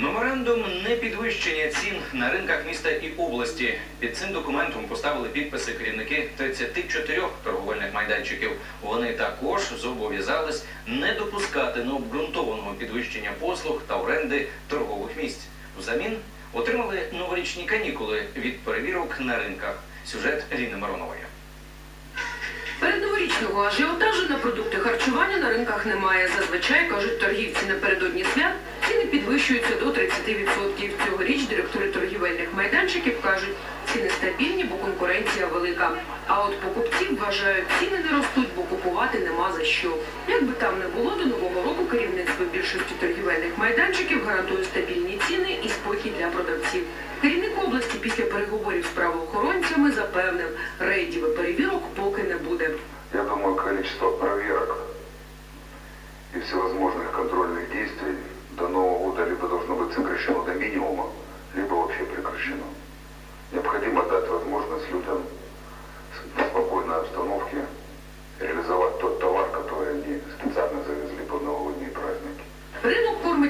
Меморандум непідвищення цін на ринках міста і області. Під цим документом поставили підписи керівники 34 торговельних майданчиків. Вони також зобов'язались не допускати необґрунтованого підвищення послуг та оренди торгових місць. Взамін отримали новорічні канікули від перевірок на ринках. Сюжет Ріни Миронової. Передноворічного ажіотажу на продукти харчування на ринках немає. Зазвичай, кажуть торгівці напередодні свят, ціни підвищуються до 30%. Цьогоріч директори торгівельних майданчиків кажуть, ціни стабільні, бо конкуренція велика. А от покупці вважають, ціни не ростуть, бо купувати нема за що. Як би там не було, до нового року керівництво більшості торгівельних майданчиків гарантує стабільні ціни і спокій для продавців. Керівник області після переговорів з правоохоронцями запевнив, рейдів і перевірок поки не буде. Я думаю, количество проверок и всевозможных контрольных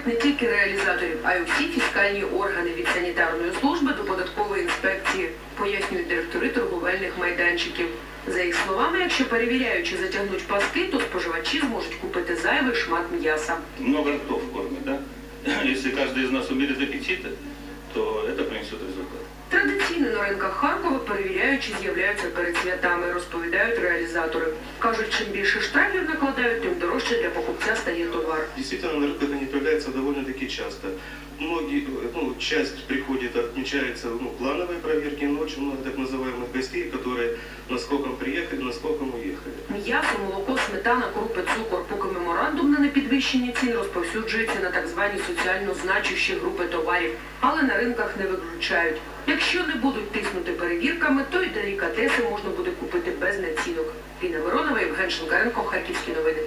Ринок не тільки реалізаторів, а й усі фіскальні органи від санітарної служби до податкової інспекції, пояснюють директори торговельних майданчиків. За їх словами, якщо перевіряючи затягнуть паски, то споживачі зможуть купити зайвий шмат м'яса. много ртов кормит, да? Если каждый из нас умерит аппетита, то это принесет результат. Традиційно на ринках Харкова перевіряючи з'являються перед святами, розповідають реалізатори. Кажуть, чим більше штрафів накладають, тим дорожче для покупця стає товар. Действительно, на рынках они появляются довольно-таки часто. Многие, ну, часть приходит, отмечается ну, плановые проверки, но очень много так называемых гостей, которые наскоком приехали, наскоком уехали. М'ясо, молоко, сметана, крупи, цукор, непідвищення цін розповсюджується на так звані соціально значущі групи товарів, але на ринках не виключають. Якщо не будуть тиснути перевірками, то й делікатеси можна буде купити без націнок. Ліна Миронова, Євген Шенкаренко, Харківські новини.